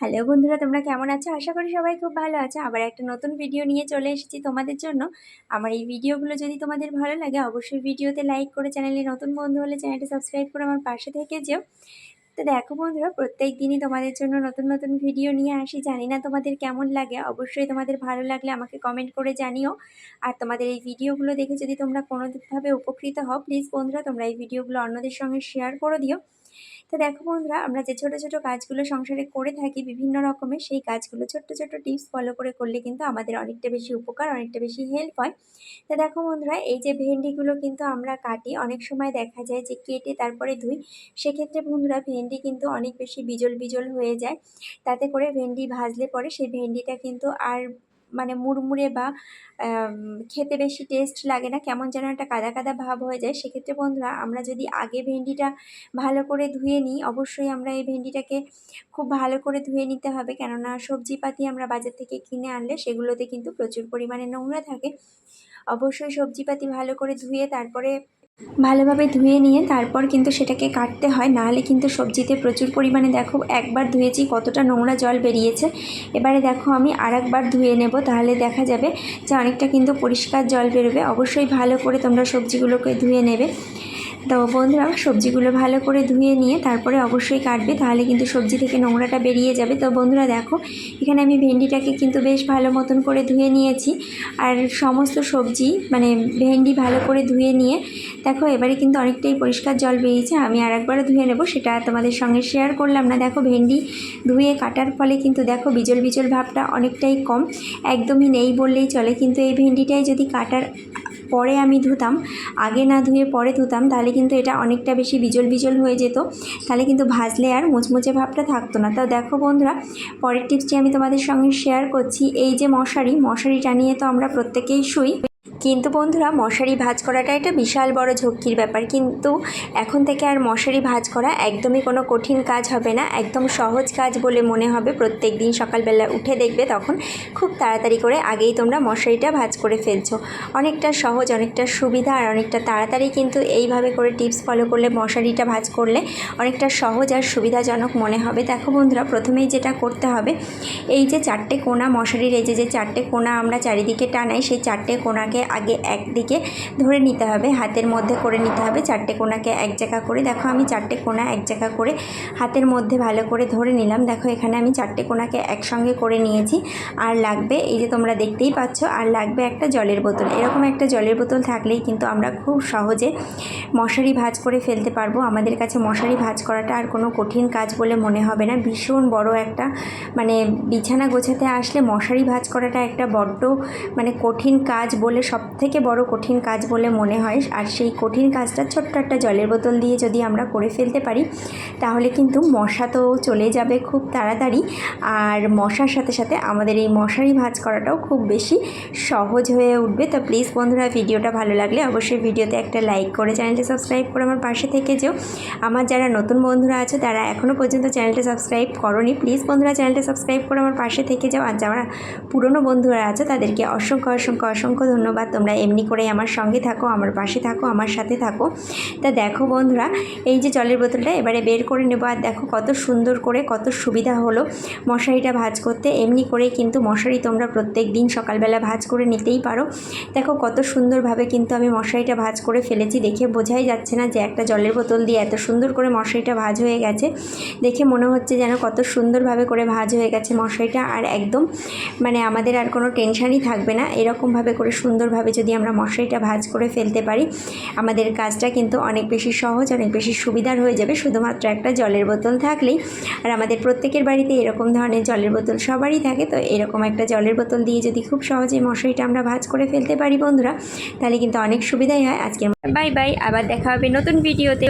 Hello বন্ধুরা, তোমরা কেমন আছো? আশা করি সবাই খুব ভালো আছো। আবার একটা নতুন ভিডিও নিয়ে চলে এসেছি তোমাদের জন্য। আমার এই ভিডিওগুলো যদি তোমাদের ভালো লাগে, অবশ্যই ভিডিওতে লাইক করে চ্যানেলে নতুন বন্ধু হলে চ্যানেলটা সাবস্ক্রাইব করে আমার পাশে থেকে যেও। তো দেখো বন্ধুরা, প্রত্যেক দিনই তোমাদের জন্য নতুন নতুন ভিডিও নিয়ে আসি। জানি না তোমাদের কেমন লাগে, অবশ্যই তোমাদের ভালো লাগলে আমাকে কমেন্ট করে জানিও। আর তোমাদের এই ভিডিওগুলো দেখে যদি তোমরা কোনোভাবে উপকৃত হও প্লিজ বন্ধুরা, তোমরা এই ভিডিওগুলো অন্যদের সঙ্গে শেয়ার করে দিও। তো দেখো বন্ধুরা, আমরা যে ছোট ছোট কাজগুলো সংসারে করে থাকি বিভিন্ন রকমের, সেই কাজগুলো ছোট্ট ছোট্ট টিপস ফলো করে করলে কিন্তু আমাদের অনেকটা বেশি উপকার, অনেকটা বেশি হেল্প হয়। তো দেখো বন্ধুরা, এই যে ভেন্ডিগুলো কিন্তু আমরা কাটি, অনেক সময় দেখা যায় যে কেটে তারপরে ধুই। সেক্ষেত্রে বন্ধুরা, ভেন্ডি কিন্তু অনেক বেশি বিজল বিজল হয়ে যায়। তাতে করে ভেন্ডি ভাজলে পরে সেই ভেন্ডিটা কিন্তু আর মানে মুড়মুড়ে বা খেতে বেশি টেস্ট লাগে না, কেমন যেন একটা কাদা কাদা ভাব হয়ে যায়। সেক্ষেত্রে বন্ধুরা, আমরা যদি আগে ভেন্ডিটা ভালো করে ধুয়ে নিই, অবশ্যই আমরা এই ভেন্ডিটাকে খুব ভালো করে ধুয়ে নিতে হবে। কেননা, সবজিপাতি আমরা বাজার থেকে কিনে আনলে সেগুলোতে কিন্তু প্রচুর পরিমাণে নোংরা থাকে। অবশ্যই সবজিপাতি ভালো করে ধুয়ে তারপরে ভালোভাবে ধুয়ে নিয়ে তারপর কিন্তু সেটাকে কাটতে হয়। নাহলে কিন্তু সবজিতে প্রচুর পরিমাণে দেখো একবার ধুয়েছি কতটা নোংরা জল বেরিয়েছে। এবারে দেখো আমি আর একবার ধুয়ে নেব, তাহলে দেখা যাবে যে অনেকটা কিন্তু পরিষ্কার জল বেরোবে। অবশ্যই ভালো করে তোমরা সবজিগুলোকে ধুয়ে নেবে। তো বন্ধুরা, সবজিগুলো ভালো করে ধুয়ে নিয়ে তারপরে অবশ্যই কাটবে, তাহলে কিন্তু সবজি থেকে নোংরাটা বেরিয়ে যাবে। তো বন্ধুরা দেখো, এখানে আমি ভেন্ডিটাকে কিন্তু বেশ ভালো মতন করে ধুয়ে নিয়েছি। আর সমস্ত সবজি মানে ভেন্ডি ভালো করে ধুয়ে নিয়ে, দেখো এবারে কিন্তু অনেকটাই পরিষ্কার জল বেরিয়েছে, আমি আর একবারও ধুয়ে নেব, সেটা তোমাদের সঙ্গে শেয়ার করলাম না। দেখো ভেন্ডি ধুয়ে কাটার ফলে কিন্তু দেখো বিজল বিজল ভাবটা অনেকটাই কম, একদমই নেই বললেই চলে, কিন্তু এই ভেন্ডিটাই যদি কাটার পরে আমি ধুতাম। আগে না ধুয়ে পরে ধুতাম, তাহলে কিন্তু এটা অনেকটা বেশি বিজল বিজল হয়ে যেত। তাহলে কিন্তু ভাজলে আর মুচমুচে ভাবটা থাকতো না। তো দেখো বন্ধুরা, পরের টিপসটি আমি তোমাদের সঙ্গে শেয়ার করছি। এই যে মশারি মশারি টানিয়ে তো আমরা প্রত্যেকেই শুই। কিন্তু বন্ধুরা, মশারি ভাজ করাটা একটা বিশাল বড় ঝক্কির ব্যাপার। কিন্তু এখন থেকে আর মশারি ভাজ করা একদমই কোনো কঠিন কাজ হবে না, একদম সহজ কাজ বলে মনে হবে। প্রত্যেক দিন সকালবেলা উঠে দেখবে তখন খুব তাড়াতাড়ি করে আগেই তোমরা মশারিটা ভাজ করে ফেলছো। অনেকটা সহজ, অনেকটা সুবিধা আর অনেকটা তাড়াতাড়ি কিন্তু এইভাবে করে টিপস ফলো করলে, মশারিটা ভাজ করলে অনেকটা সহজ আর সুবিধাজনক মনে হবে। দেখো বন্ধুরা, প্রথমেই যেটা করতে হবে, এই যে চারটে কোনা মশারির, এই যে যে চারটে কোনা আমরা চারিদিকে টানাই, সেই চারটে কোনাকে আগে একদিকে ধরে নিতে হবে, হাতের মধ্যে করে নিতে হবে। চারটে কোনাকে এক জায়গা করে, দেখো আমি চারটে কোনা এক জায়গা করে হাতের মধ্যে ভালো করে ধরে নিলাম। দেখো এখানে আমি চারটে কোনাকে একসঙ্গে করে নিয়েছি। আর লাগবে, এই যে তোমরা দেখতেই পাচ্ছ, আর লাগবে একটা জলের বোতল। এরকম একটা জলের বোতল থাকলেই কিন্তু আমরা খুব সহজে মশারি ভাজ করে ফেলতে পারব। আমাদের কাছে মশারি ভাজ করাটা আর কোনো কঠিন কাজ বলে মনে হবে না। ভীষণ বড় একটা মানে বিছানা গোছাতে আসলে মশারি ভাজ করাটা একটা বড্ড মানে কঠিন কাজ বলে সব থেকে বড় কঠিন কাজ বলে মনে হয়। আর সেই কঠিন কাজটা ছোট্ট একটা জলের বোতল দিয়ে যদি আমরা করে ফেলতে পারি, তাহলে কিন্তু মশা তো চলে যাবে খুব তাড়াতাড়ি। আর মশার সাথে সাথে আমাদের এই মশারি ভাজ করাটাও খুব বেশি সহজ হয়ে উঠবে। তো প্লিজ বন্ধুরা, ভিডিওটা ভালো লাগলে অবশ্যই ভিডিওতে একটা লাইক করে চ্যানেলটা সাবস্ক্রাইব করে আমার পাশে থেকে যেও। আমার যারা নতুন বন্ধুরা আছে, তারা এখনও পর্যন্ত চ্যানেলটা সাবস্ক্রাইব করনি প্লিজ বন্ধুরা চ্যানেলটা সাবস্ক্রাইব করে আমার পাশে থেকে যাও। আর যারা পুরনো বন্ধুরা আছে, তাদেরকে অসংখ্য অসংখ্য অসংখ্য ধন্যবাদ। তোমরা এমনি করে আমার সঙ্গে থাকো, আমার পাশে থাকো, আমার সাথে থাকো। তা দেখো বন্ধুরা, এই যে জলের বোতলটা এবারে বের করে নেব। আর দেখো কত সুন্দর করে কত সুবিধা হলো মশারিটা ভাজ করতে। এমনি করে কিন্তু মশারি তোমরা প্রত্যেক দিন সকালবেলা ভাজ করে নিতেই পারো। দেখো কত সুন্দরভাবে কিন্তু আমি মশারিটা ভাজ করে ফেলেছি দেখে বোঝাই যাচ্ছে না যে একটা জলের বোতল দিয়ে এত সুন্দর করে মশারিটা ভাজ হয়ে গেছে। দেখে মনে হচ্ছে যেন কত সুন্দরভাবে করে ভাজ হয়ে গেছে মশারিটা। আর একদম মানে আমাদের আর কোনো টেনশানই থাকবে না। এরকমভাবে করে সুন্দরভাবে যদি আমরা মশারিটা ভাজ করে ফেলতে পারি, আমাদের কাজটা কিন্তু অনেক বেশি সহজ, অনেক বেশি সুবিধার হয়ে যাবে। শুধুমাত্র একটা জলের বোতল থাকলেই। আর আমাদের প্রত্যেকের বাড়িতে এরকম ধরনের জলের বোতল সবারই থাকে। তো এরকম একটা জলের বোতল দিয়ে যদি খুব সহজে মশারিটা আমরা ভাজ করে ফেলতে পারি বন্ধুরা, তাহলে কিন্তু অনেক সুবিধাই হয়। আজকে বাই বাই, আবার দেখা হবে নতুন ভিডিওতে।